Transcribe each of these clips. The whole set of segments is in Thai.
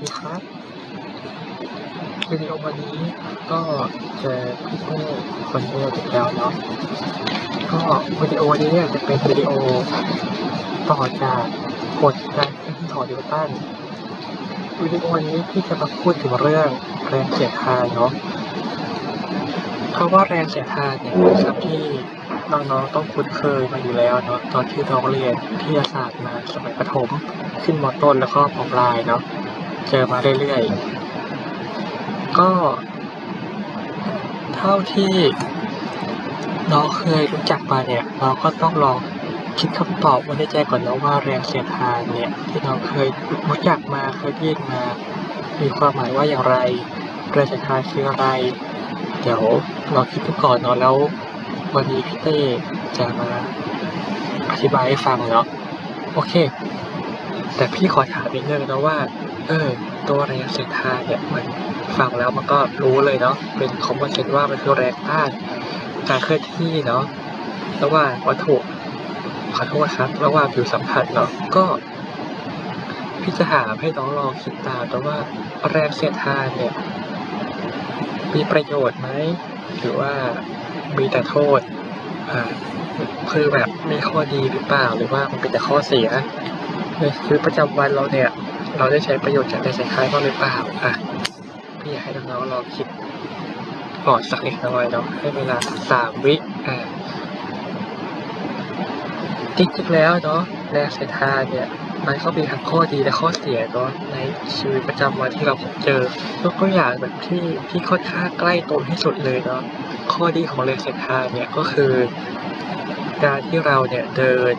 ดีครับวิดีโอวันนี้ก็จอพี่เต้คนเดียวอีกแล้วเนาะก็วิดีโอนี้เนี่ยจะเป็นวิดีโอต่อจากกฎการขึ้นถอดดิวตันวิดีโอนี้ที่จะมาพูดถึงเรื่องแรงเสียดทานเนาะเพราะว่าแรงเสียดทานเนี่ยเป็นคำที่น้องๆต้องคุ้นเคยมาอยู่แล้วเนาะตอนที่น้องเรียนวิทยาศาสตร์มาสมัยประถม ขึ้นมต้นแล้วก็มปลายเนาะ เจอมาเรื่อยๆ ก็เท่าที่น้องเคยรู้จักมาเนี่ย เราก็ต้องลองคิดคำตอบไว้ในใจก่อนนะว่าแรงเสียดทานเนี่ยที่น้องเคยรู้จักมาเคยได้ยินมา มีความหมายว่าอย่างไรแรงเสียดทานคืออะไร เดี๋ยวลองคิดดูก่อนเนาะแล้ว วันนี้พี่เต้จะมาอธิบายให้ฟังเนาะโอเค แต่พี่ขอถามอีกเรื่องนะว่า เออ ตัวแรงเสียดทานเนี่ยมันฟังแล้วมันก็รู้เลยเนาะเป็นคอมมอนเซนส์ว่ามันคือแรงต้านการเคลื่อนที่เนาะระหว่างวัตถุขอโทษครับระหว่างผิวสัมผัสเนาะก็ พี่จะถาให้น้องลองคิดตามแต่ว่าแรงเสียดทานเนี่ย มีประโยชน์ไหมหรือว่ามีแต่โทษอ่าคือแบบมีข้อดีหรือเปล่าหรือว่ามันเป็นแต่ข้อเสียในชีวิตประจำวันเราเนี่ย เราได้ใช้ประโยชน์จากแรงเสียดทานบ้างหรือเปล่าอะพี่อยากให้น้องๆลองคิดก่อนสักนิดหน่อยเนาะให้เวลาสามวิอ่าจริงๆแล้วเนาะแรงเสียทานเนี่ยมันก็มีทั้งข้อดีและข้อเสียเนาะในชีวิตประจำวันที่เราพบเจอยกตัวอย่างแบบที่ที่ค่อนข้างใกล้ตัวที่สุดเลยเนาะข้อดีของแรงเสียดทาเนี่ยก็คือ การที่เราเนี่ยเดิน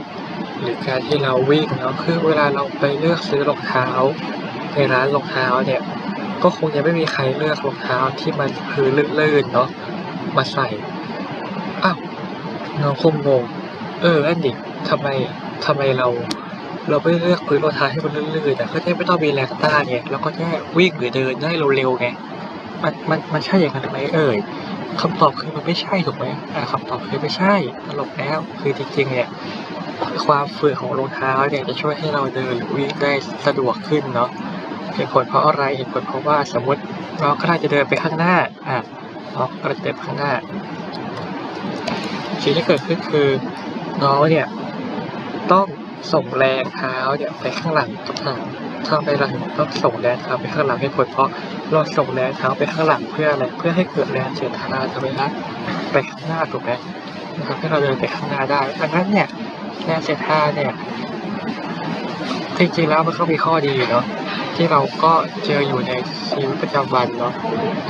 หรือการที่เราวิ่งเนาะคือเวลาเราไปเลือกซื้อรองเท้าในร้านรองเท้าเนี่ยก็คงยังไม่มีใครเลือกรองเท้าที่มันคือลื่นๆเนาะมาใส่อ้าวน้องคงงงเอออันดิทำไมทำไมเรา เราไม่เลือกพื้นรองเท้าให้มันลื่นๆแต่ก็ได้ไม่ต้องมีแรงต้านไงแล้วก็แค่วิ่งหรือเดินได้เร็วๆไงมันมันมันใช่อย่างนั้นไหมเอ่ยคำตอบคือมันไม่ใช่ถูกไหมอ่าคำตอบคือไม่ใช่ตลกแล้ว คือจริงๆเนี่ย ความฝืดของรองเท้าเนี่ยจะช่วยให้เราเดินหรือวิ่งได้สะดวกขึ้นเนาะเหตุผลเพราะอะไรเหตุผลเพราะว่าสมมติเราก็ได้จะเดินไปข้างหน้าอะเราก็จะเดินข้างหน้าสิ่งที่เกิดขึ้นคือน้องเนี่ยต้องส่งแรงเท้าเนี่ยไปข้างหลังทุกทางทำไปหลังต้องส่งแรงเท้าไปข้างหลังให้ผลเพราะเราส่งแรงเท้าไปข้างหลังเพื่ออะไรเพื่อให้เกิดแรงเสียดทานทำไมนะไปข้างหน้าถูกไหมนะครับให้เราเดินไปข้างหน้าได้ดังนั้นเนี่ย แรงเสียดทาเนี่ยจริงๆแล้วมันก็มีข้อดีเนาะที่เราก็เจออยู่ในชีวิตประจำวันเนาะ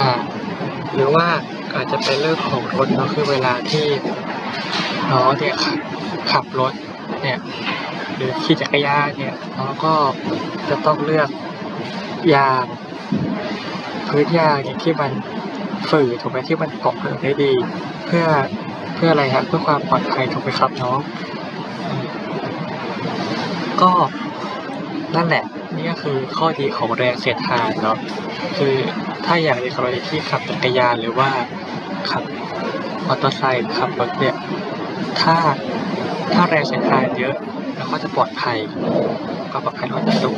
อ่า หรือว่าอาจจะเป็นเรื่องของรถเนาะคือเวลาที่น้องเนี่ยขับรถเนี่ยหรือขี่จักรยานเนี่ยน้องก็จะต้องเลือกยางพื้นยางเนี่ยที่มันฝืดถูกไหมที่มันเกาะเพลิงได้ดี เพื่อเพื่ออะไรครับเพื่อความปลอดภัยถูกไหมครับน้อง ก็นั่นแหละ นี่ก็คือข้อดีของแรงเสียดทานเนาะคือถ้าอย่างในกรณีที่ขับจักรยานหรือว่าขับมอเตอร์ไซค์ขับรถเนี่ยถ้าถ้าแรงเสียดทานเยอะแล้วก็จะปลอดภัยก็ปลอดภัยก็จะสูง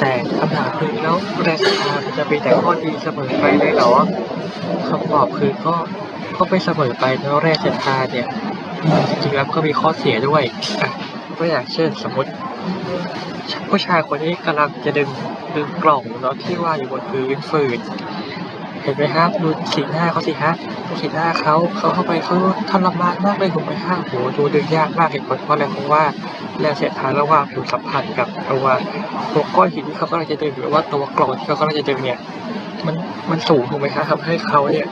แต่คำถามคือแล้วแรงเสียดทานมันจะมีแต่ข้อดีเสมอไปเลยเหรอคำตอบคือก็ก็ไม่เสมอไปแล้วแรงเสียดทานเนี่ยจริงๆแล้วก็มีข้อเสียด้วยอะตัวอย่างเช่นสมมติ ผู้ชายคนนี้กำลังจะดึงดึงกล่องเนาะที่ว่าอยู่บนพื้นฝืดเห็นไหมครับดูสีหน้าเขาสิฮะดูสีหน้าเขาเขาเข้าไปเขาทรมานมากเลยถูกไหมฮะโหดูดึงยากมากเหตุผลเพราะอะไรเพราะว่าแรงเสียดทานระหว่างผิวสัมผัสกับตัวตัวก้อนหินที่เขากำลังจะดึงหรือว่าตัวกล่องที่เขากำลังจะดึงเนี่ยมันมันสูงถูกไหมครับทำให้เขาเนี่ย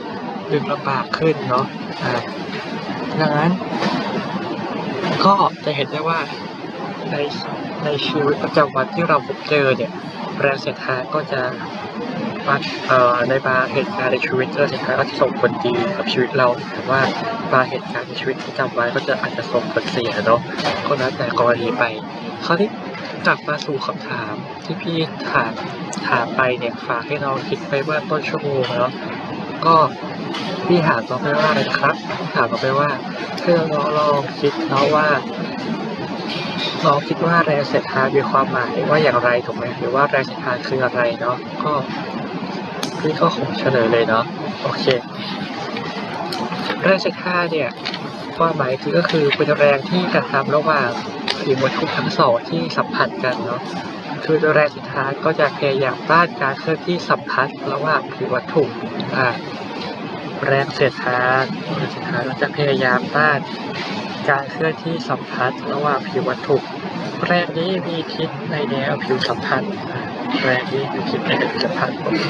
ดึงลำบากขึ้นเนาะอ่าดังนั้น ก็จะเห็นได้ว่าใน ในชีวิตประจำวันที่เราพบเจอเนี่ยแรงเสียดทานก็จะบางเอ่อในบางเหตุการณ์ในชีวิตเราสินค้าก็จะส่งผลดีกับชีวิตเราแต่ว่าบางเหตุการณ์ในชีวิตประจำวันก็จะอาจจะส่งผลเสียเนาะก็แล้วแต่กรณีไปคราวนี้กลับมาสู่คำถามที่พี่ถามถามไปเนี่ยฝากให้เราคิดไปเมื่อต้นชั่วโมงเนาะก็พี่ถามต่อไปว่าอะไรครับถามต่อไปว่าให้เราลองคิดเนาะว่า น้องคิดว่าแรงเสียดทานมีความหมายว่าอย่างไรถูกไหมหรือว่าแรงเสียดทานคืออะไรเนาะก็พี่ก็คงเฉลยเลยเนาะโอเคแรงเสียดทานเนี่ยความหมายคือก็คือเป็นแรงที่กระทำระหว่างผิววัตถุทั้งสองที่สัมผัสกันเนาะคือตัวแรงเสียดทานก็จะพยายามต้านการเคลื่อนที่สัมพัทธ์ระหว่างผิววัตถุอ่าแรงเสียดทานแรงเสียดทานก็จะพยายามต้าน การเคลื่อนที่สัมพัทธ์ระหว่างผิววัตถุแรงนี้มีทิศในแนวผิวสัมพัทธ์แรงนี้มีทิศในแนวผิวสัมพัทธ์โอเค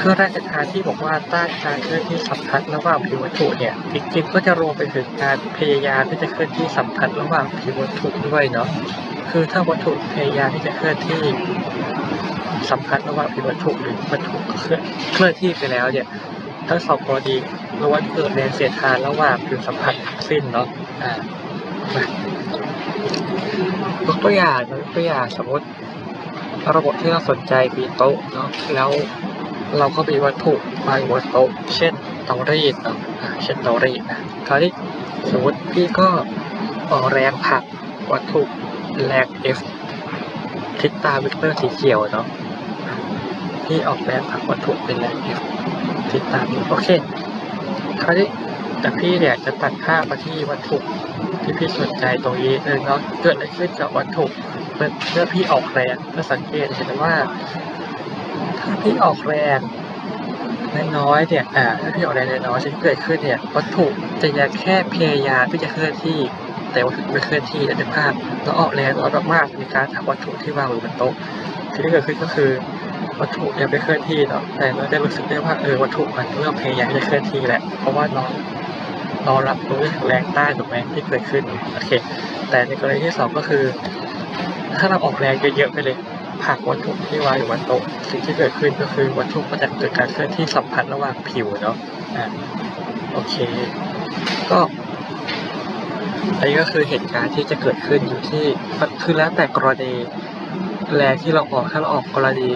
คือแรงกานที่บอกว่าต้านการเคลื่อนที่สัมพัทธ์ระหว่างผิววัตถุเนี่ยจริงๆก็จะรวมไปถึงการพยายามที่จะเคลื่อนที่สัมพัทธ์ระหว่างผิววัตถุด้วยเนาะคือถ้าวัตถุพยายามที่จะเคลื่อนที่สัมพัทธ์ระหว่างผิววัตถุหรือวัตถุเคลื่อนที่ไปแล้วเนี่ย ทั้งสองกรณีล้วนเกิดแรงเสียดทานระหว่างผิวสัมผัสทั้งสิ้นเนาะอ่ามายกตัวอย่างยกตัวอย่างสมมติระบบที่เราสนใจมีโต๊ะเนาะแล้วเราก็มีวัตถุวางบนโต๊ะเช่นเตารีดเนาะเช่นเตารีดนะคราวนี้สมมติพี่ก็ออกแรงผักวัตถุแรง F ทิศตาเวกเตอร์สีเขียวเนาะอ่าพี่ออกแรงผักวัตถุเป็นแรง F ติดตามโอเคคราวนี้แต่พี่เนี่ยจะตัดภาพมาที่วัตถุที่พี่สนใจตรงนี้เลยเนาะเกิดอะไรขึ้นกับวัตถุเมื่อพี่ออกแรงก็สังเกตเห็นว่าถ้าพี่ออกแรงน้อยๆเนี่ยอ่าถ้าพี่ออกแรงน้อยๆสิ่งที่เกิดขึ้นเนี่ยวัตถุจะยังแค่พยายามที่จะเคลื่อนที่ แต่วัตถุไม่เคลื่อนที่ในภาพแล้วออกแรงน้อยมากๆในการทำวัตถุที่วางอยู่บนโต๊ะสิ่งที่เกิดขึ้นก็คือ วัตถุยังไม่เคลื่อนที่เนาะแต่เราได้รู้สึกได้ว่าเออวัตถุมันเริ่มพยายามจะเคลื่อนที่แหละ เพราะว่าน้องน้องรับรู้แรงต้านถูกไหมที่เกิดขึ้นโอเค แต่ในกรณีที่สองก็คือ ถ้าเราออกแรงเยอะๆไปเลยผักวัตถุที่วางอยู่บนโต๊ะสิ่งที่เกิดขึ้นก็คือวัตถุก็จะเกิดการเคลื่อนที่สัมพันธ์ระหว่างผิวเนาะอ่าโอเค ก็อันนี้ก็คือเหตุการณ์ที่จะเกิดขึ้นอยู่ที่คือแล้วแต่กรณีแรงที่เราออกถ้าเราออกกรณี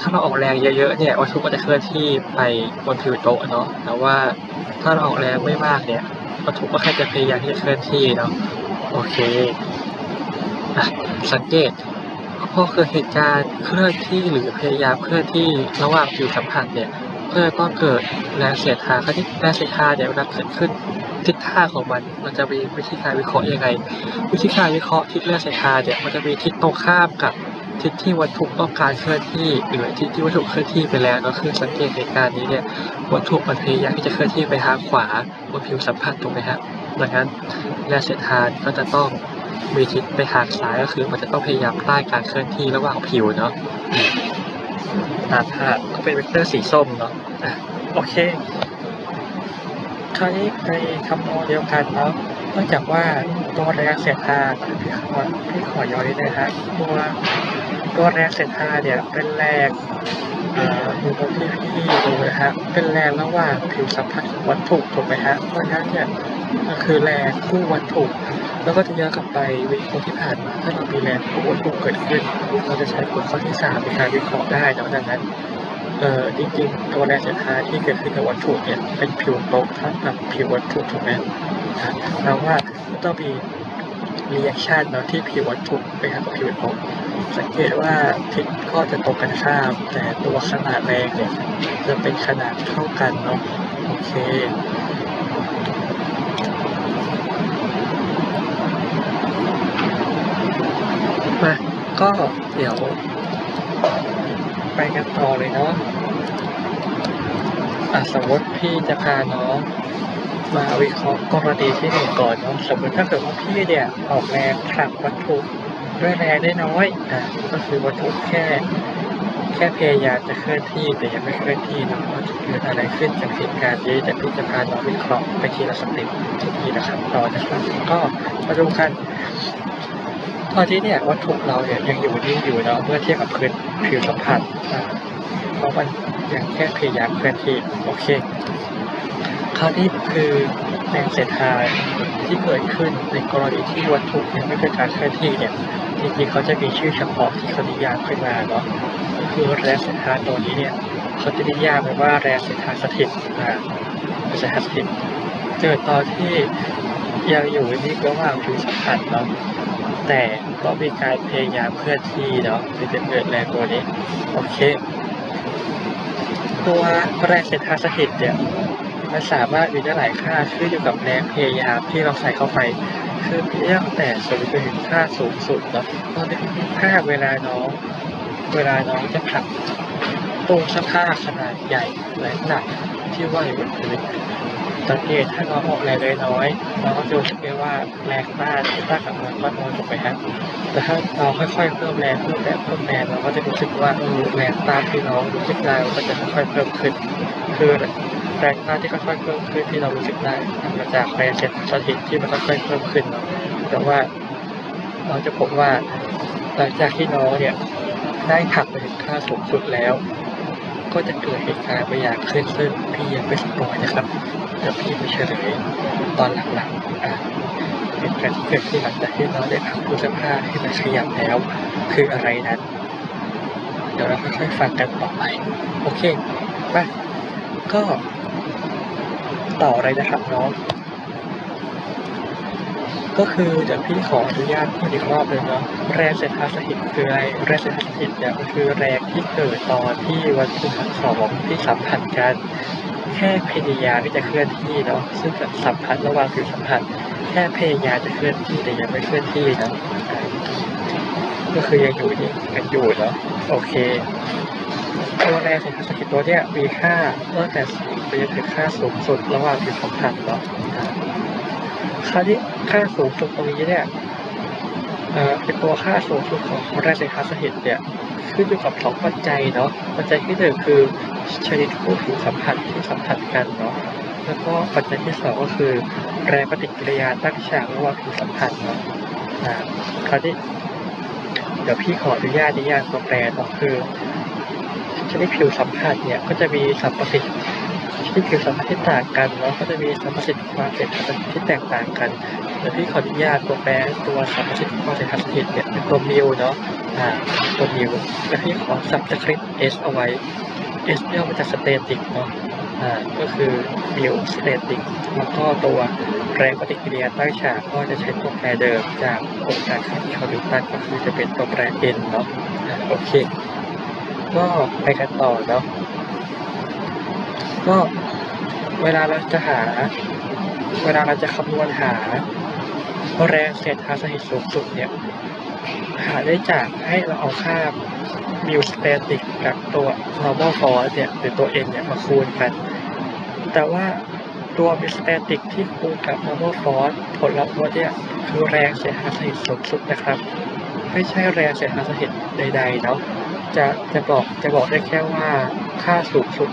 ถ้าเราออกแรงเยอะๆเนี่ยวัตถุก็จะเคลื่อนที่ไปบนผิวโต๊ะเนาะแต่ว่าถ้าเราออกแรงไม่มากเนี่ยวัตถุก็แค่จะพยายามที่จะเคลื่อนที่เนาะโอเคสังเกตพอเกิดเหตุการณ์เคลื่อนที่หรือพยายามเคลื่อนที่ระหว่างผิวสัมผัสเนี่ยก็จะต้องเกิดแรงเสียดทานคราวนี้แรงเสียดทานเนี่ยเวลาเกิดขึ้นทิศทางของมันมันจะมีวิธีการวิเคราะห์ยังไง วิธีการวิเคราะห์ทิศแรงเสียดทานเนี่ยมันจะมีทิศตรงข้ามกับ ทิศที่วัตถุต้องการเคลื่อนที่หรือทิศที่วัตถุเคลื่อนที่ไปแล้วก็คือสังเกตเหตุการณ์นี้เนี่ยวัตถุมันพยายามที่จะเคลื่อนที่ไปทางขวาบนผิวสัมผัสถูกไหมฮะดังนั้นแรงเสียดทานก็จะต้องมีทิศไปทางซ้ายก็คือ มันจะต้องพยายามต้านการเคลื่อนที่ระหว่างผิวเนาะตามภาพก็เป็นเวกเตอร์สีส้มเนาะโอเคคราวนี้ในคำนองเดียวกันเนาะนองจากว่าตัวแรงเสียดทานพี่ขอพี่ขอย้อนนิดนะฮะตัว ตัวแรงเสียดทานเนี่ยเป็นแรงอ่อดูตรงที่พี่ดูนะฮะเป็นแรงระหว่างผิวสัมผัสของวัตถุถูกไหมฮะเพราะฉะนั้นเนี่ยก็คือแรงคู่วัตถุ แล้วก็จะย้อนกลับไปวิเคราะห์ที่ผ่านมาถ้าเรามีแรงคู่วัตถุเกิดขึ้น เราจะใช้กฎข้อที่สามในการวิเคราะห์ได้นะดังนั้นเออจริงๆตัวแรงเสียดทานที่เกิดขึ้นกับวัตถุเนี่ยเป็นผิวโต๊ะเท่ากับผิววัตถุถูกไหมครับแปลว่าต้องมีรีแอคชั่นเนาะที่ผิววัตถุไปหากับผิวโต๊ะ สังเกตว่าทิศก็จะตรงกันข้าม แต่ตัวขนาดแรงเนี่ยจะเป็นขนาดเท่ากันเนาะโอเคมาก็เดี๋ยว ไปกันต่อเลยเนาะอะสมมติพี่จะพาน้องมาวิเคราะห์กรณีที่หนึ่งก่อนเนาะสมมติถ้าเกิดว่าพี่เนี่ยออกแรงผลักวัตถุ ด้วยแรงได้น้อยอะก็คือวัตถุแค่ แค่พยายามจะเคลื่อนที่แต่ยังไม่เคลื่อนที่เนาะว่าจะเกิดอะไรขึ้นจากเหตุการณ์นี้แต่พี่จะพาน้อวิเคราะห์ไปทีละสเต็ปทีทีละขั้นตอนนะครับก็มาดูกันตอนนี้เนี่ยวัตถุเราเนี่ยยังอยู่นิ่งอยู่เนาะเมื่อเทียบกับพื้นผิวสัมผัสอ่าเพราะมันยังแค่พยายามเคลื่อนที่โอเคคราวนี้คือแรงเสียดทานที่เกิดขึ้นในกรณีที่วัตถุยังไม่เกิดการเคลื่อนที่เนี่ย จริงๆเขาจะมีชื่อเฉพาะที่เขานิยามขึ้นมาเนาะคือแรงเสียดทานตัวนี้เนี่ยเขาจะนิยามไว้ว่าแรงเสียดทานสถิตอ่าไม่ใช่สถิตเกิดตอนที่ยังอยู่ที่ระหว่างผิวสัมผัสเนาะแต่ต้องมีการพยายามเคลื่อที่เนาะถึงจะเกิดแรงตัวนี้โอเค ตัวแรงเศรษฐาสถิตเนี่ยมันสามารถมีได้หลายค่าขึ้นอยู่กับแรงพยายามที่เราใส่เข้าไป คือมีตั้งแต่สูงไปถึงค่าสูงสุดเนาะตอนนี้ค่าเวลาน้องเวลาน้องจะผักตู้เสื้อผ้าขนาดใหญ่และหนักที่ว่างอยู่บนพื้นสังเกตถ้าน้องออกแรงน้อยน้องก็จะรู้สึกได้ว่าแรงต้านที่ต้ากับมันลดน้อยลงไปฮะแต่ถ้าเราค่อยๆเพิ่มแรงเพิ่มแรงเพิ่มแรงเราก็จะรู้สึกว่าเออแรงต้านที่น้องรู้สึกได้ก็จะค่อยๆเพิ่มขึ้นคือ แรงต้าที่ค่อยๆเพิ่มขึ้นที่เรารู้สึกได้มันมาจากแรงเซตสถิตที่มันค่อยๆเพิ่มขึ้น แต่ว่าเราจะพบว่าหลังจากที่น้องเนี่ยได้ถักไปถึงค่าสูงสุดแล้ว ก็จะเกิดเหตุการณ์บางอย่างขึ้นซึ่งพี่ยังไม่สปอยนะครับเดี๋ยวพี่ไปเฉลยตอนหลังๆอะเหตุการณ์ที่เกิดขึ้นหลังจากที่น้องได้ผักตู้เสื้อผ้าที่มันขยับแล้ว คืออะไรนั้นเดี๋ยวเราค่อยๆฟังกันต่อไป โอเคไปก็ ต่ออะไรนะครับน้องก็คือเดี๋ยวพี่ขออนุญาตพูดอีกรอบเลยเนาะแรงเศรษฐาสถิตคืออะไรแรงเศรษฐาสถิตเนี่ยมันคือแรงที่เกิดตอนที่วัตถุทั้งสองที่สัมผัสกันแค่พยายามที่จะเคลื่อนที่เนาะซึ่งสัมผัสระหว่างผิวสัมผัสแค่พยายามจะเคลื่อนที่แต่ยังไม่เคลื่อนที่นะก็คือยังอยู่นี่กันอยู่เนาะโอเคตัวแรงเศรษฐาสถิตตัวเนี้ยมีค่าตั้งแต่ ไปจนถึงค่าสูงสุดระหว่างผิวสัมผัสเนาะค่าที่ค่าสูงสุดตรงนี้เนี่ยเอ่อเป็นตัวค่าสูงสุดของแรงเศรษฐาสถิตเนี่ยขึ้นอยู่กับสองปัจจัยเนาะปัจจัยที่หนึ่งคือชนิดผู้ผิวสัมผัสที่สัมผัสกันเนาะแล้วก็ปัจจัยที่สองก็คือ แรงปฏิกิริยาตั้งฉากระหว่างผิวสัมผัสเนาะอ่าคราวนี้เดี๋ยวพี่ขออนุญาตนิยามตัวแปรต่อคือชนิดผิวสัมผัสเนี่ยก็จะมีสัมประสิทธิ์ ที่ผิวสัมผัสที่ต่างกันเนาะก็จะมีสัมประสิทธิ์ความเสร็จทางที่แตกต่างกันเดี๋ยวพี่ขออนุญาตตัวแปรตัวสัมประสิทธิ์ความเสร็จทางสถิตเนี่ยเป็นตัวมิวเนาะอ่าตัวมิวแล้วพี่ขอสับสคริปต์ S เอาไว้ S ย่อมาจากสเตติกเนาะอ่าก็คือมิวสเตติกแล้วก็ตัวแรงปฏิกิริยาตั้งฉากก็จะใช้ตัวแปรเดิมจากองค์การค่าที่เขาดิวตันก็คือจะเป็นตัวแปร N เนาะอ่าโอเค ก็ไปกันต่อเนาะ ก็เวลาเราจะหา เวลาเราจะคำนวณหา แรงเศษทางสถิตสูงสุดเนี่ย หาได้จากให้เราเอาค่ามิวสเตติกกับตัว normal force เนี่ยหรือตัว n เนี่ยมาคูณกัน แต่ว่าตัวมิวสเตติกที่คูณกับ normal force ผลลัพธ์ตัวเนี่ยคือแรงเศษทางสถิตสูงสุดนะครับ ไม่ใช่แรงเศษทางสถิตใดๆเนาะจะจะบอกจะบอกได้แค่ว่าค่าสูงสุด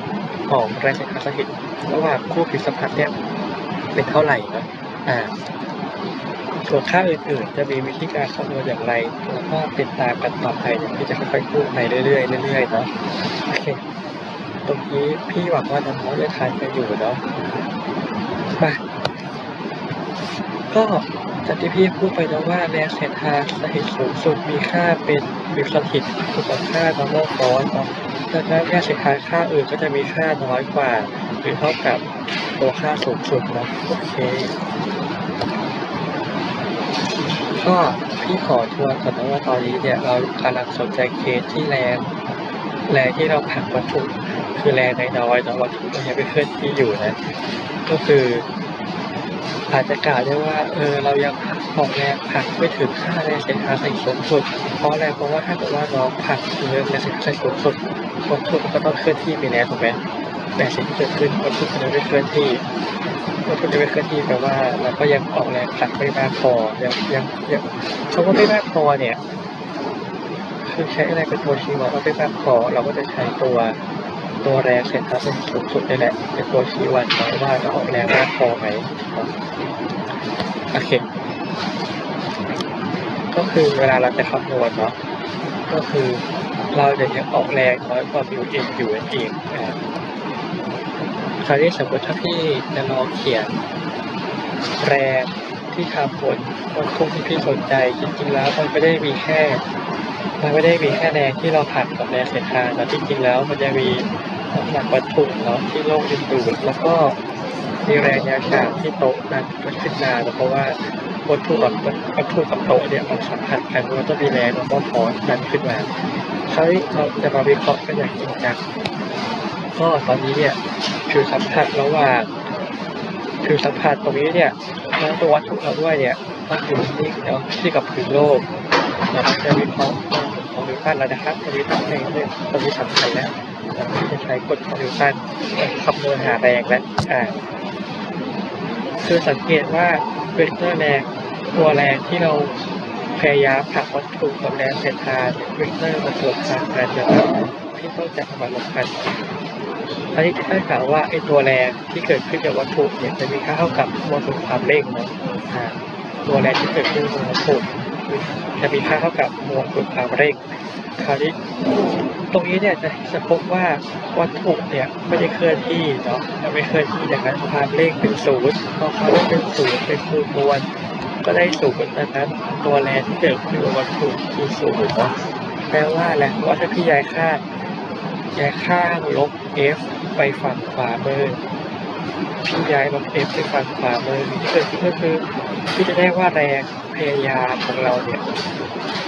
ของแรงเศรษฐาสถิตระหว่างคู่ผิวสัมผัสเนี่ยเป็นเท่าไหร่นะอ่าส่วนค่าอื่นๆ จะมีวิธีการคำนวณอย่างไร แล้วก็ติดตามกันต่อไปเดี๋ยวพี่จะค่อยๆพูดไปเรื่อยๆเรื่อยๆเนาะโอเคตรงนี้พี่หวังว่าน้องๆจะทานกันอยู่เนาะมาก็ จากที่พี่พูดไปแล้วว่าแรงเศรษฐาสถิตสูงสุดมีค่าเป็นมิสถิตคือกับค่า normal force เนาะดังนั้นแรง่สินค้าค่าอื่นก็จะมีค่าน้อยกว่า หรือเท่ากับตัวค่าสูงสุดนะโอเค ก็พี่ขอทวนก่อนนะว่าตอนนี้เนี่ยเรากำลังสนใจเคสที่แรงแรงที่เราผลักวัตถุคือแรงน้อยๆเนาะวัตถุมันยังไม่เคลื่อนที่อยู่นะ ก็คือ อาจจะกล่าวได้ว่าเออเรายังออกแรงผลักไม่ถึงค่าแรงเสียดทานสูงสุด เพราะอะไรเพราะว่าถ้าเกิดว่าน้องผลักถึงแรงเสียดทานสูงสุดวัตถุมันก็ต้องเคลื่อนที่ไปแล้วถูกไหมแต่สิ่งที่เกิดขึ้นวัตถุมันยังไม่เคลื่อนที่วัตถุไม่เคลื่อนที่แปลว่าเราก็ยังออกแรงผลักไม่มากพอยังยังยังคำว่าไม่มากพอเนี่ยคือใช้อะไรเป็นตัวชี้วัดว่าไม่มากพอเราก็จะใช้ตัว ตัวแรงเสียดทานสูงสุดนี่แหละ เป็นตัวชี้วัดเนะว่าเราออกแรงมากพอไหมโอเค ก็คือเวลาเราจะคำนวณเนาะก็คือเราจะยังออกแรงน้อยกว่ามิวเอ็นอยู่นั่นเองนะครับคราวนี้สมมติถ้าพี่จะลองเขียนแรงที่ทำบนบนทุ่งที่พี่สนใจจริงๆแล้วมันไม่ได้มีแค่มันไม่ได้มีแค่แรงที่เราผลักกับแรงเสียดทานแต่จริงๆแล้วมันจะมี น้ำหนักวัตถุเนาะที่โลกดึงดูดแล้วก็มีแรงแนวฉาที่โต๊ะนั้นขึ้นมาเพราะว่าวัตถุกับวัตถุกับโต๊ะเนี่ยมันสัมผัสกันมันก็มีแรงแล้วก็ฟอสนั้นขึ้นมาคราวนี้เราจะมาวิเคราะห์กันอย่างจริงจังก็ตอนนี้เนี่ยคือสัมผัสระหว่างคือสัมผัสตรงนี้เนี่ยแล้วตัววัตถุเราด้วยเนี่ยต้องอยู่นิ่เนาะที่กับพื้นโลกเราจะวิเคราะห์ของนิวตันแล้วนะครับตอนนี้ตั้งเองเลยตอนนี้สำคัญแล้ว จะใช้กฎของนิวตันคำนวณหาแรงและอ่าคือสังเกตว่าเวกเตอร์แรงตัวแรงที่เราพยายามผลักวัตถุกับแรงเสียดทานเวกเตอร์มันสวนทางกันนะครับที่ต้องจับมาลงกันอันนี้ได้ข่าวว่าไอ้ตัวแรงที่เกิดขึ้นกับวัตถุเนี่ยจะมีค่าเท่ากับมวลส่วนความเร่งเนาะตัวแรงที่เกิดขึ้นกับวัตถุ จะมีค่าเท่ากับมวลส่วนความเร่ง คราวนี้ตรงนี้เนี่ยจะจะพบว่าวัตถุเนี่ยไม่ได้เคลื่อนที่เนาะจะไม่เคลื่อนที่ดังนั้นความเร่งเป็นศูนย์พอความเร่งเป็นศูนย์เป็นคูณมวลก็ได้ศูนย์ดังนั้นตัวแรงที่เกิดขึ้นกับวัตถุคือศูนย์เนาะแปลว่าอะไรว่าถ้าพี่ย้ายข้าย้ายข้างลบ f ไปฝั่งขวามือพี่ย้ายลบ f ไปฝั่งขวามือที่เกิดขึ้นก็คือ พี่จะได้ว่าแรงพยายามของเราเนี่ย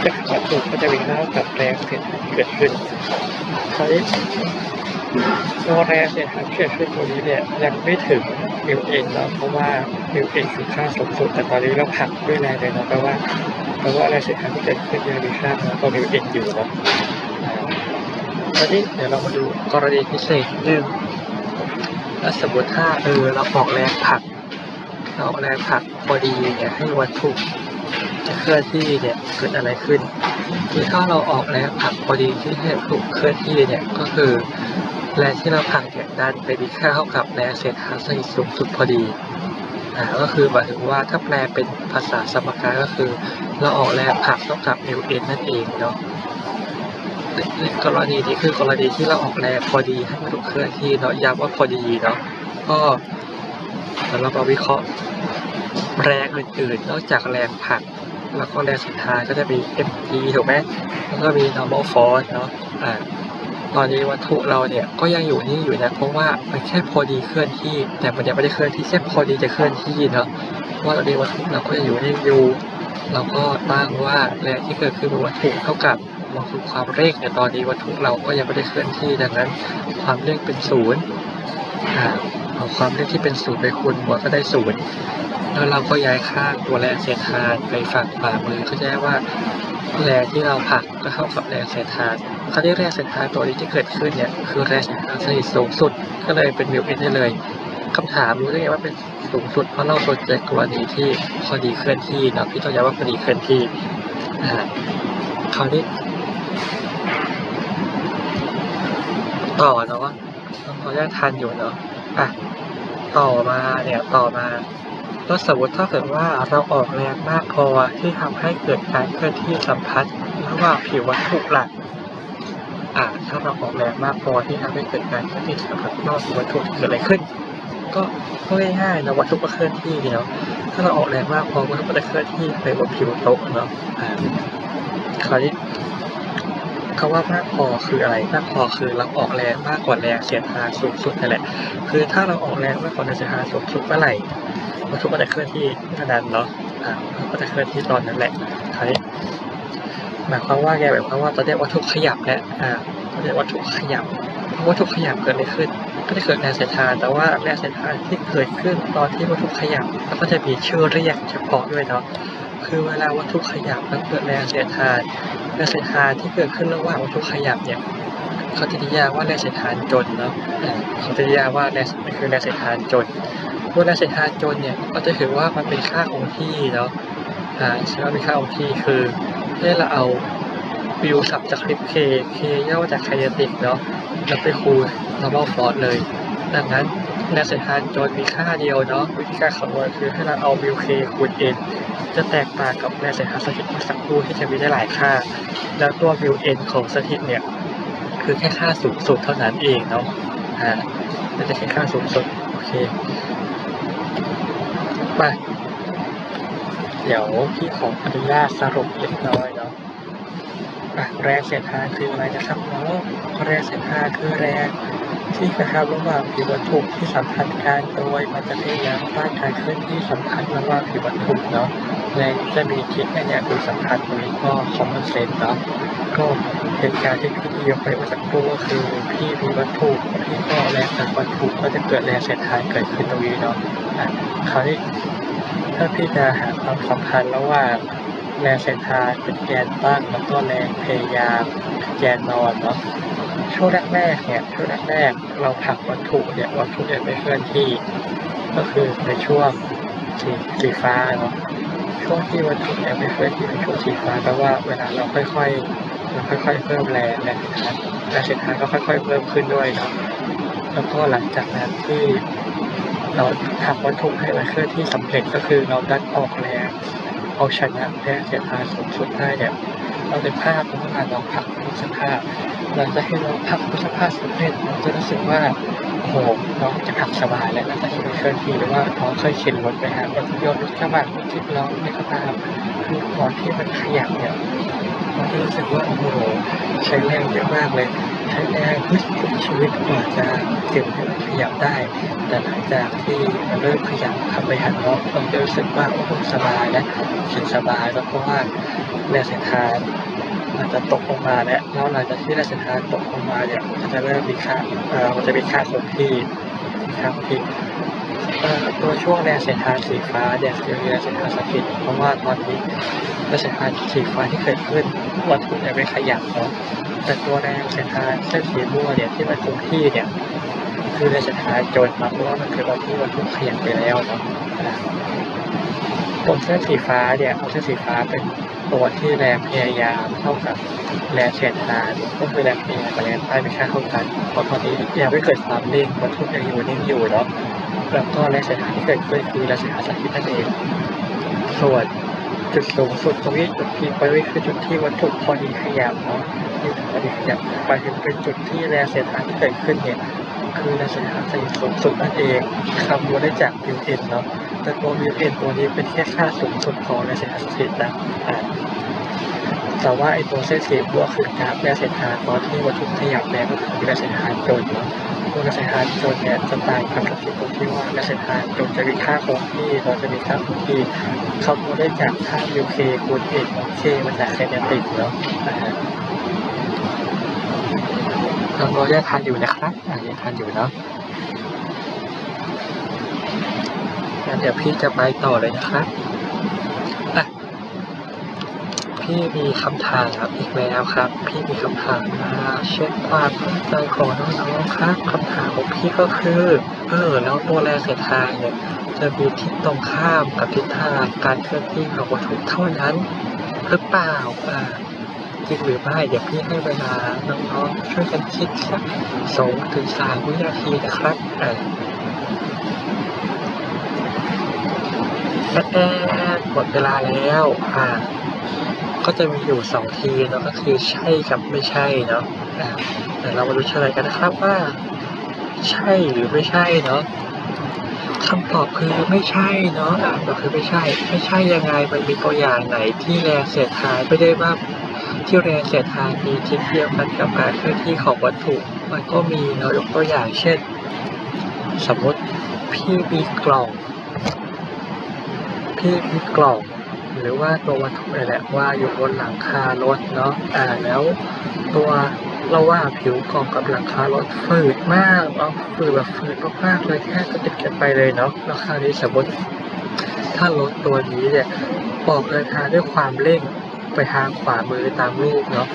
จะวัตถุก็จะมีค่าเท่ากับแรงเสียดทานเกิดขึ้นคราวนี้ตัวแรงเสียดทานที่เกิดขึ้นตัวนี้เนี่ยยังไม่ถึงมิวเอ็นเนาะเพราะว่ามิวเอ็นคือค่าสูงสุด แต่ตอนนี้เราผักด้วยแรงเลยเนาะแปลว่าแปลว่าแรงเสียดทานที่เกิดขึ้นยังมีค่าเนาะตัวมิวเอ็นอยู่เนาะอ่าคราวนี้เดี๋ยวเรามาดูกรณีพิเศษหนึ่งแล้วสมมติถ้าเออเราออกแรงผัก เราออกแรงผลักพอดีเนี่ยให้วัตถุจะเคลื่อนที่เนี่ยเกิดอะไรขึ้นคือถ้าเราออกแรงผลักพอดีที่ให้วัตถูกเคลื่อนที่เนี่ยก็คือแรงที่เราผลักเนี่ยดันไปมีค่าเท่ากับแรงเศษฐานสนิทสูงสุดพอดีอ่าก็คือหมายถึงว่าถ้าแปลเป็นภาษาสมการก็คือ เราออกแรงผลักเท่ากับ m n นั่นเองเนาะกรณีนี้คือกรณีที่เราออกแรงพอดีให้มันถูกเคลื่อนที่เนาะย้ำว่าพอดีเนาะก็ เดี๋ยวเรามาวิเคราะห์แรงอื่นๆ นอกจากแรงผลัก แล้วก็แรงสุดท้ายก็จะมี mg ถูกไหมแล้วก็มี normal force เนาะอ่าตอนนี้วัตถุเราเนี่ยก็ยังอยู่นี่อยู่นะเพราะว่ามันแค่พอดีเคลื่อนที่ แต่มันยังไม่ได้เคลื่อนที่แค่พอดีจะเคลื่อนที่เนาะเพราะว่าตอนนี้วัตถุเราก็ยังอยู่นี่อยู่เราก็ตั้งว่าแรงที่เกิดขึ้นบนวัตถุเท่ากับมวลคือความเร่งแต่ตอนนี้วัตถุเราก็ยังไม่ได้เคลื่อนที่ดังนั้น ความเร่งเป็นศูนย์อ่า เอาความเร่งที่เป็นศูนย์ไปคูณบวกก็ได้ศูนย์แล้วเราก็ย้ายข้าตัวแรงเสียดทานไปฝั่งขวามือก็จะได้ว่าแรงที่เราผลักก็เท่ากับแรงเสียดทานคราวนี้แรงเสียดทานตัวนี้ที่เกิดขึ้นเนี่ยคือแรงเสียดทานสนิทสูงสุด ก็เลยเป็นมิวเอ็นได้เลยคำถามรู้ได้ไงว่าเป็นสูงสุดเพราะเราสนใจกรณีที่พอดีเคลื่อนที่เนาะพี่ต้องย้ำว่าพอดีเคลื่อนที่อ่าคราวนี้ต่อเนาะเราแยังทันอยู่เนาะ อะต่อมาเนี่ยต่อมาก็สมมติถ้าเกิดว่าเราออกแรงมากพอที่ทำให้เกิดการเคลื่อนที่สัมพัทธ์ระหว่างผิววัตถุหลักอ่าถ้าเราออกแรงมากพอที่ทำให้เกิดการเคลื่อนที่สัมพัทธ์นอกผิววัตถุเกิดอะไรขึ้น ก็ก็ง่ายๆนะวัตถุก็เคลื่อนที่เนาะถ้าเราออกแรงมากพอวัตถุก็จะเคลื่อนที่ไปบนผิวโต๊ะเนาะอ่าคราวนี้ คำว่ามากพอคืออะไรมากพอคือเราออกแรงมากกว่าแรงเสียดทานสูงสุดนั่นแหละคือถ้าเราออกแรงมากกว่าแรงเสียดทานสูงสุดเมื่อไหร่วัตถุก็จะเคลื่อนที่เท่านั้นเนาะอ่าก็จะเคลื่อนที่ตอนนั้นแหละคราวนี้หมายความว่าไงหมายความว่าตอนนี้วัตถุขยับแล้วอ่าตอนนี้วัตถุขยับพอวัตถุขยับเกิดอะไรขึ้น ก็จะเกิดแรงเสียดทาน แต่ว่าแรงเสียดทานที่เกิดขึ้นตอนที่วัตถุขยับแล้วก็จะมีชื่อเรียกเฉพาะด้วยเนาะคือเวลาวัตถุขยับแล้วเกิดแรงเสียดทาน แรงเสียดทานที่เกิดขึ้นระหว่างวัตถุขยับเนี่ยเขาจะนิยามว่าแรงเสียดทานจนเนาะเขาจะนิยามว่าแรงคือแรงเสียดทานจนตัวแรงเสียดทานจนเนี่ยก็จะถือว่ามันเป็นค่าคงที่เนาะอ่าใช่ว่าเป็นค่าคงที่คือให้เราเอาวิวสับจากคลิป K K ย่อมาจาก kinetic เนาะแล้วไปคูณ normal force เลย ดังนั้น แรงเสียดทานจนมีค่าเดียวเนาะวิธีการคำนวณคือให้เราเอาวิว K คูณ n จะแตกต่างกับแรงเสียดทานสถิตเมื่อสักครู่ที่จะมีได้หลายค่า แล้วตัววิว n ของสถิตเนี่ยคือแค่ค่าสูงสุดเท่านั้นเองเนาะอ่ามันจะแค่ค่าสูงสุดโอเคไปเดี๋ยวพี่ขออนุญาตสรุปเล็กน้อยเนาะแรงเสียดทานคืออะไรนะครับเน้องแรงเสียดทานคือแรง ที่กระทำระหว่างผิววัตถุที่สัมพันธ์กันโดยมันจะพยายามต้านการเคลื่อนที่สัมพันธ์ระหว่างผิววัตถุเนาะและจะมีทิศอันเนี้คือสัมพันธ์ตรงนี้ก็คอมมอนเซนเนาะก็เป็นการที่พี่ยกไปเมื่อสักครู่ก็คือพี่มีวัตถุพี่ก็แรงจากวัตถุก็จะเกิดแรงเสียดทานเกิดขึ้นตรงนี้เนาะอะคราวนี้ถ้าพี่จะหาความสัมพันธ์ระหว่างแรงเสียดทานเป็นแกนตั้งแล้วก็แรงพยายามแกนนอนเนาะ ช่วงแรกๆเนี่ยช่วงแรกๆเราผลักวัตถุเนี่ยวัตถุเนี่ยไม่เคลื่อนที่ ก็คือในช่วงสีสีฟ้าเนาะช่วงที่วัตถุเนี่ยไม่เคลื่อนที่เป็นช่วงสีฟ้าแปลว่าเวลาเราค่อยๆเราค่อยๆเพิ่มแรงแรงเสียดทานแรงเสียดทาก็ค่อย ๆ เพิ่มขึ้นด้วยเนาะแล้วก็หลังจากนั้นที่เราผลักวัตถุให้มันเคลื่อนที่สำเร็จก็คือเราดันออกแรงเอาชนะแรงเสียทานสูงสุดได้เนี่ยเราจะภาพเวลารเราผลักพุทธภาพ หลังจากที่เราพักพุทธภาพสำเร็จเราจะรู้สึกว่าโอ้โหน้องจะพักสบายแล้วน่าจะเห็นเคลื่อนที่หรือว่าน้องเคยเข็นรถไปฮะรถยนต์รถกระบะรถทิพล้อไม่ก็ตามคือก่อนที่มันขยับเนี่ยเราจะรู้สึกว่าโอ้โหใช้แรงเยอะมากเลยใช้แรงพึ่งชีวิตกว่าจะเก็บให้มันขยับได้ แต่หลังจากที่มันเริ่มขยับขับไปหันเนาะเราจะรู้สึกว่าโอ้โหสบายและเข็นสบายแล้วเพราะว่าแรงเสียดทาน มันจะตกลงมาเนี่ยแล้วหลังจากที่รงเสียดทานตกลงมาเนี่ยมันจะเริ่มมีค่าเอ่อมันจะมีค่าคงที่ค่าคงที่เอ่อตัวช่วงแรงเสียดทาสีฟ้าเนี่ยคือแรงเสียดทานสถิตเพราะว่าตอนนี้รงเสียดทานสีฟ้าที่เกิดขึ้นวัตถุเนี่ยไม่ขยับเนาะแต่ตัวแรงเสียดทาเส้นสีม่วงเนี่ยที่มันคงที่เนี่ยคือรงเสียดทานจนมาเพราะว่ามันคือตอนที่วัตถุขยับไปแล้วเนาะ อ่าตรงเส้นสีฟ้าเนี่ยเอาเส้นสีฟ้าเป็นตัวที่แรงพยายามเท่ากับแรงเสียดทานก็คือแรงพยายามกับแรงต้านเป็นค่าเท่ากันพราะตอนนี้ยังไม่เกิดความเร่งวัตถุยังอยู่นิ่งอยู่เนาะแล้วก็แรงเสียดทานที่เกิดขึ้นคือแรงเสียดทานสถิตนั่นเองส่วนจุดสูงสุดตรงนี้จุดพีคไปไว้คือจุดที่วัตถุพอดีขยับเนาะที่พอดีขยับไปถึงเป็นจุดที่แรงเสียดทานที่เกิดขึ้นเนี่ยคือแรงเสียดทานสถิตสูงสุดนั่นเองคำนวณได้จากวิวเอ็นเนาะ แต่ตัววิวเตัวนี้เป็นแค่ค่าสูงสุดของแรงเสียดทานสถิตนะแต่ว่าไอตัวเส้นสีบวกคือกราฟแรงเสียดทานตอนที่วัตถุขยับแรงก็คือแรงเสียดทานจนเนาะตัวแรงเสียดทานจนเนี่ยจะต่างกับสถิตตรงที่ว่าแรงเสียดทานจนจะมีค่าคงที่เราจะมีค่าคงที่คำนวณได้จากค่า UK คูณ x ของ k มาจาก kinetic เนาะนะฮะน้องๆยังทานอยู่นะครับอ่ายังทานอยู่เนาะ งั้นเดี๋ยวพี่จะไปต่อเลยนะครับอะพี่มีคำถามอีกแล้วครับ พี่มีคำถามมาเช็คความเข้าใจของน้องๆครับคำถามของพี่ก็คือ เออ แล้วตัวแรงเสียดทานเนี่ยจะมีทิศตรงข้ามกับทิศทางการเคลื่อนที่ของวัตถุเท่านั้นหรือเปล่าอ่าจริงหรือไม่เดี๋ยวพี่ให้เวลาน้องๆช่วยกันคิดสักสองถึงสามวินาทีนะครับอ่า แอดหมดเวลาแล้ว อ่า ก็จะมีอยู่สองทีเนาะก็คือใช่กับไม่ใช่เนาะอ่าเดี๋ยวเรามาดูเฉลยกันนะครับว่า ใช่หรือไม่ใช่เนาะคำตอบคือไม่ใช่เนาะอ่าก็คือไม่ใช่ ไม่ใช่ยังไงมันมีตัวอย่างไหนที่แรงเสียดทานไม่ได้ว่าที่แรงเสียดทานมีทิศเดียวกันกับการเคลื่อนที่ของวัตถุ มันก็มีเนาะยกตัวอย่างเช่น สมมติพี่มีกล่อง พี่มีกล่อง หรือว่าตัววัตถุนี่แหละว่าอยู่บนหลังคารถเนาะอ่าแล้วตัวเราว่าผิวกล่องกับหลังคารถฝืดมากเนาะฝืดแบบฝืดมากๆเลยแค่จะติดกันไปเลยเนาะแล้วคานี้สมมติถ้ารถตัวนี้เนี่ยออกเดินทางด้วยความเร่งไปทางขวามือตามรูปเนาะ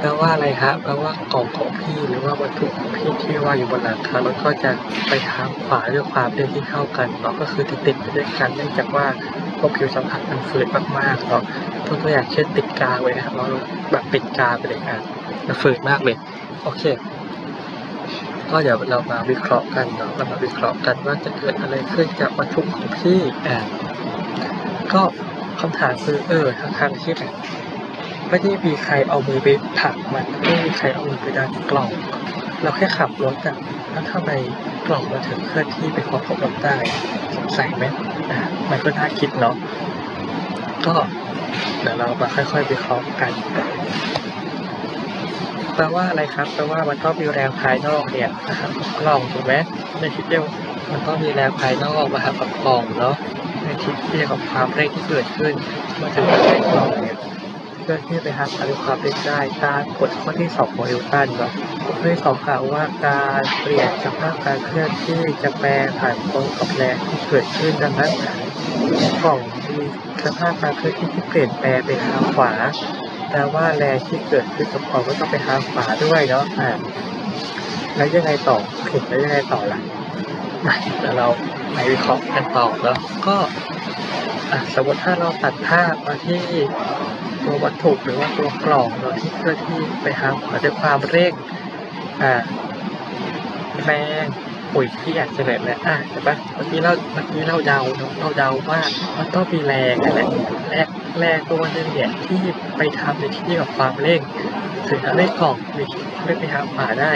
แปลว่าอะไรฮะแปลว่ากล่องของพี่หรือว่าวัตถุของพี่ที่ว่าอยู่บนหลังคารถก็จะไปทางขวาด้วยความเร็วที่เท่ากันเนาะก็คือติดติดไปด้วยกันเนื่องจากว่า พวกผิวสัมผัสมันฝืดมากๆเนาตัวตัวอย่างเช่นติดกาไว้นะครับเราแบบปิดกาไปเลยอะมันฝืดมากเลย โอเค ก็เดี๋ยวเรามาวิเคราะห์กันเนาะเรามาวิเคราะห์กันว่าจะเกิดอะไรขึ้นกับวัตถุของพี่อ่าก็คำถามคือเออทางทางที่แบบไม่ได้มีใครเอามือไปผักมันไม่มีใครเอามือไปดันกล่อง เราแค่ขับรถอะแล้วทำไมกล่องมันถึงเคลื่อนที่ไปพร้อมกับรถได้สงสัยไหมอ่ามันก็น่าคิดเนาะก็เดี๋ยวเรามาค่อยๆวิเคราะห์กันแปลว่าอะไรครับแปลว่ามันต้องมีแรงภายนอกเนี่ยนะครับกล่องถูกไหมในทิศเดียวมันต้องมีแรงภายนอกมาหากับกล่องเนาะในทิศเดียวกับความเร่งที่เกิดขึ้นมันถึงจะให้กล่องเนี่ย เคลื่อนที่ไปหาความเร่งได้ตามกฎข้อที่สองของนิวตันเนาะกฎข้อที่สองกล่าวว่าการเปลี่ยนสภาพการเคลื่อนที่จะแปรผ่านตรงกับแรงที่เกิดขึ้นดังนั้นกล่องมีสภาพการเคลื่อนที่ที่เปลี่ยนแปลงไปทางขวาแปลว่าแรงที่เกิดขึ้นกับของก็ต้องไปทางขวาด้วยเนาะอ่าแล้วยังไงต่อโอเคแล้วยังไงต่อล่ะมาเดี๋ยวเราไปวิเคราะห์กันต่อเนาะก็สมมติถ้าเราตัดภาพมาที่ ตัววัตถุหรือว่าตัวกล่องเนาที่เคลื่อนที่ไปทางขวาด้วยความเร่งอ่าแรงปุ๋ยที่อยากจะแบบแล้วอะเห็นปะเมื่อกี้เราเมื่อกี้เราเดาเราเดาว่ามันต้องมีแรงนั่นแหละแรงแรงตัวนึงเนี่ยที่ไปทำในที่กับความเร่งถึงจะเร่งกล่องมีเร่ไปทางขวาได้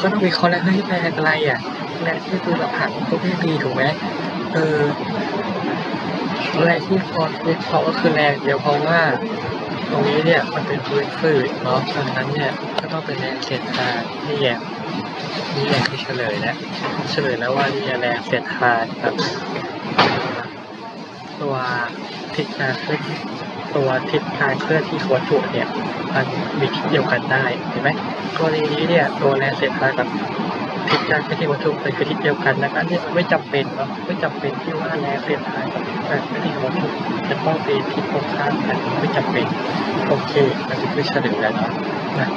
ก็ต้องมีข้อแรกเฮ้ยแรงอะไรอะแรงที่ตัวเราผักก็ไม่มีถูกไหมเออ แรงที่พอวิเคราก็คือแรงเดียวเพราะว่า ตรงนี้เนี่ยมันเป็นพื้นฝืดเนาะดังนั้นเนี่ยก็ต้องเป็นแรงเสียดทานนี่แหละนี่แหละที่เฉลยแล้วเฉลยแล้วว่านี่แรงเสียดทานครับ ตัวทิศการเคลื่อนตัวทิศการเคลื่อนที่ขวัตถุเนี่ยมันมีทิศเดียวกันได้เห็นไหมกรณีนี้เนี่ยตัวแรงเสียดทานกับ ทิศการเคลื่อนที่วัตถุเป็นคือทิศเดียวกันดังนั้นเนี่ยมันไม่จำเป็นเนาะไม่จำเป็นที่ว่าแรงเสียดทานกับการเคลื่อนที่วัตถุจะต้องเป็นทิศตรงข้ามกันไม่จำเป็นโอเคอันนี้คือเฉลยแล้วเนาะนะ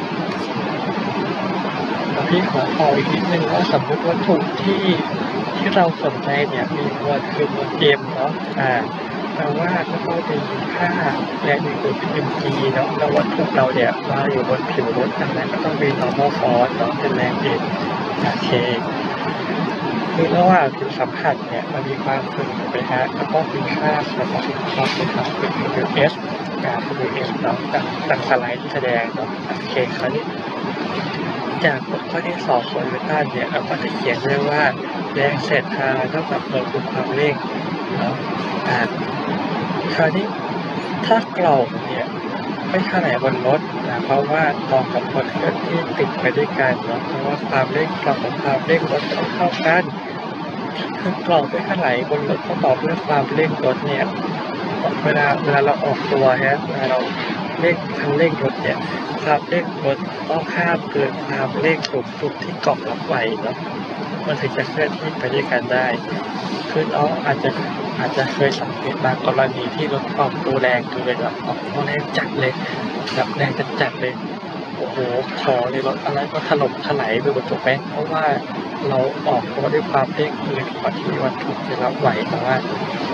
พี่ขอขออีกนิดนึงว่าสมมติวัตถุที่ที่เราสนใจเนี่ยมีมวลคือมวล m เนาะอ่าแปลว่าก็ต้องเป็นค่าแรงดึงดูดเป็น mg เนาะแล้ววัตถุเราเนี่ยมาอยู่บนผิวรถดังนั้นก็ต้องมี normal force เนาะเป็นแรงเอ็น โอเคคือระหว่างผิวสัมผัสเนี่ยมันมีความสึกถูกไหมฮะแล้วก็มีค่าส่วนประสิทธิภาพในทางเป็นคือ s กับคือ s เนาะจากจากสไลด์ที่แสดงเนาะโอเคคราวนี้จากบทข้อที่สองของนิวตันเนี่ยเราก็จะเขียนได้ว่าแรงเศษทางเท่ากับลมคือความเร่งเนาะอ่าคราวนี้ถ้ากล่องเนี่ยไม่ขนาดบนรถ เพราะว่ากล่องกับคนเคลื่อนที่ติดไปด้วยกันเนาะเพราะว่าความเร่งกล่องกับความเร่งรถต้องเท่ากันคือกล่องไม่ขนาดบนรถประกอบด้วยความเร่งรถเนี่ยเวลาเวลาเราออกตัวฮะเวลาเราเร่งคันเร่งรถเนี่ยความเร่งรถต้องข้ามเกินความเร่งสูงสุดที่กล่องรับไหวเนาะ มันถึงจะเคลื่อนที่ไปด้วยกันได้ คือเราอาจจะอาจจะเคยสังเกตบางกรณีที่รถออกตัวแรงตัวเลยแบบออกตัวแรงจัดเลยแบบแรงจัดจัดเลยโอ้โหคอในรถอะไรก็ถล่มถลายไปหมดถูกไหมเพราะว่าเราออกตัวด้วยความเร่งเกินกว่าที่วัตถุจะรับไหวแต่ว่า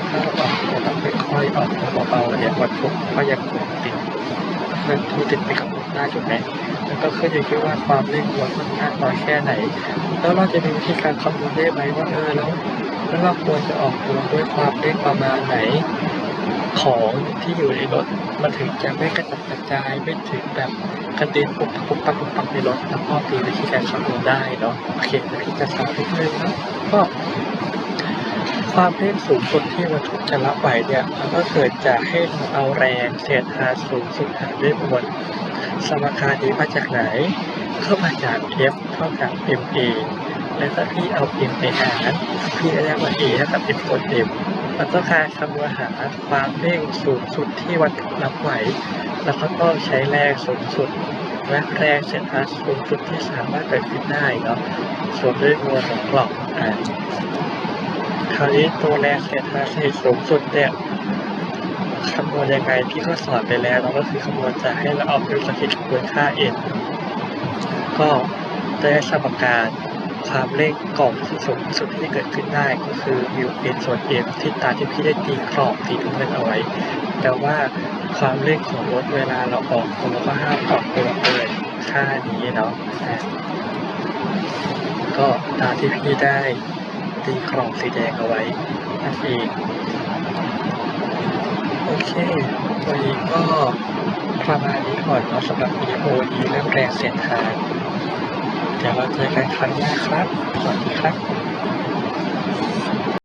ถ้าเราออกตัวแบบค่อยๆออกตัวเบาๆเนี่ยวัตถุก็ยังคงติด มันทูติดไปกับรถได้ถูกไหมมันก็ขึ้นอยู่ที่ว่าความเร่งรถมันมากน้อยแค่ไหน แล้วเราจะมีวิธีการคำนวณได้ไหมว่าเออแล้วแล้วเราควรจะออกตัวด้วยความเร่งประมาณไหนของที่อยู่ในรถมันถึงจะไม่กระจัดกระจายไม่ถึงแบบกระเด็นปุ๊บปุ๊บปั๊บปุ๊บปั๊บในรถแล้วก็มีวิธีการคำนวณได้เนาะโอเคเดี๋ยวพี่จะสอนนิดนึงนะก็ ความเร่งสูงสุดที่วัตถุจะรับไหวเนี่ยมันก็เกิดจากให้เราเอาแรงเสียดทาสูงสุดหารด้วยมวลสมการนี้มาจากไหนก็มาจาก F เท่ากับ ma และถ้าพี่เอา m ไปหารพี่จะได้ว่า a เท่ากับ f กด m มันต้องการคำนวณหาความเร่งสูงสุดที่วัตถุรับไหว แล้วก็ต้องใช้แรงสูงสุด และแรงเสียดทาสูงสุดที่สามารถเกิดขึ้นได้เนาะส่วนด้วยมวลของกล่องอ่า คราวนี้ตัวแรงเสียดทานสนิทสูงสุดเนี่ยคำนวณยังไงพี่ก็สอนไปแล้วเราก็คือคำนวณจากให้เราเอาเป็นสถิตคูณค่า n ก็จะได้สมการความเร่งกล่องที่สูงสุดที่เกิดขึ้นได้ก็คือ mu n ส่วน m ที่ตาที่พี่ได้ตีกรอบตีทุกเรื่องเอาไว้แต่ว่าความเร่งของรถเวลาเราออกตัวก็ห้ามออกตัวเกินค่านี้เนาะก็ตาที่พี่ได้ ตีกรองสีแดงเอาไว้นั่นเองโอเควันนี้ก็ประมาณนี้ก่อนเนาะสำหรับวิดีโอนี้เรื่องแรงเสียดทานเดี๋ยวเราเจอกันครั้งหน้าครับสวัสดีครับ